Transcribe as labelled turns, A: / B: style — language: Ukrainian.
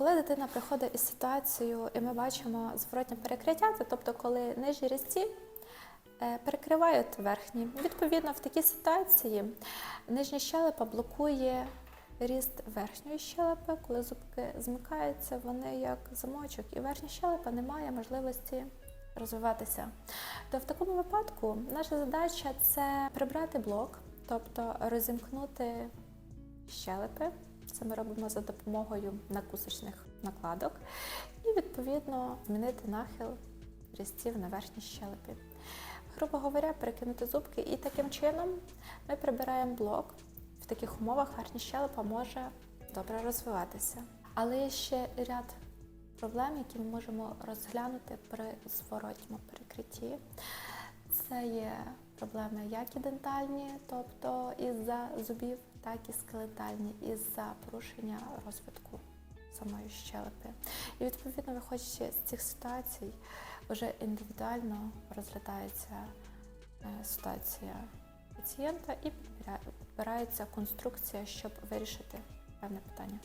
A: Коли дитина приходить із ситуацією, і ми бачимо зворотнє перекриття, це тобто, коли нижні різці е, перекривають верхні. Відповідно, в такій ситуації нижня щелепа блокує ріст верхньої щелепи. Коли зубки змикаються, вони як замочок, і верхня щелепа не має можливості розвиватися. То в такому випадку наша задача це прибрати блок, тобто розімкнути щелепи. Це ми робимо за допомогою накусочних накладок, і відповідно змінити нахил різців на верхній щелепі. Грубо говоря, перекинути зубки, і таким чином ми прибираємо блок. В таких умовах верхня щелепа може добре розвиватися. Але є ще ряд проблем, які ми можемо розглянути при зворотньому перекритті. Це є проблеми як і дентальні, тобто із-за зубів, так і скелетальні, із-за порушення розвитку самої щелепи. І відповідно, виходячи з цих ситуацій, вже індивідуально розглядається е, ситуація пацієнта і підбирається конструкція, щоб вирішити певне питання.